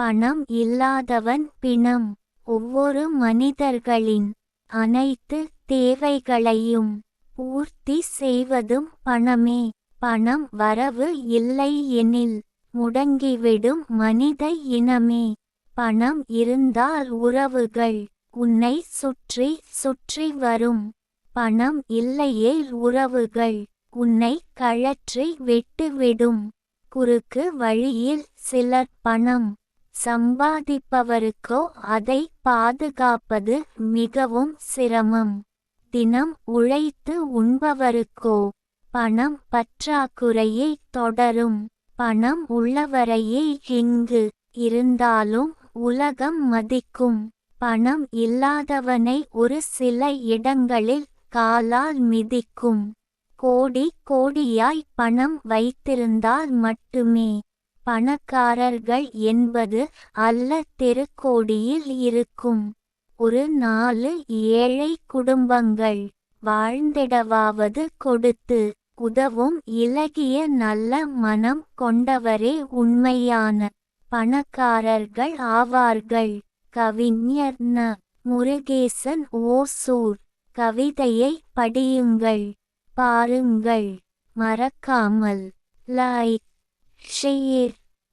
பணம் இல்லாதவன் பிணம். ஒவ்வொரு மனிதர்களின் அனைத்து தேவைகளையும் பூர்த்தி செய்வதும் பணமே. பணம் வரவு இல்லை எனில் முடங்கிவிடும் மனித இனமே. பணம் இருந்தால் உறவுகள் உன்னை சுற்றி சுற்றி வரும். பணம் இல்லையேல் உறவுகள் உன்னை கழற்றி விட்டுவிடும். குறுக்கு வழியில் சிலர் பணம் சம்பாதிப்பவருக்கோ அதை பாதுகாப்பது மிகவும் சிரமம். தினம் உழைத்து உண்பவருக்கோ பணம் பற்றாக்குறையை தொடரும். பணம் உள்ளவரையே இங்கு இருந்தாலும் உலகம் மதிக்கும். பணம் இல்லாதவனை ஒரு சில இடங்களில் காலால் மிதிக்கும். கோடி கோடியாய் பணம் வைத்திருந்தால் மட்டுமே பணக்காரர்கள் என்பது அல்ல தெருக்கோடியில் இருக்கும். ஒரு நாலு ஏழை குடும்பங்கள் வாழ்ந்திடவாவது கொடுத்து உதவும் இலகிய நல்ல மனம் கொண்டவரே உண்மையான பணக்காரர்கள் ஆவார்கள். கவிஞர் ந. முருகேசன் ஓசூர். கவிதையை படியுங்கள் பாருங்கள். மறக்காமல் லைக் ஷேர்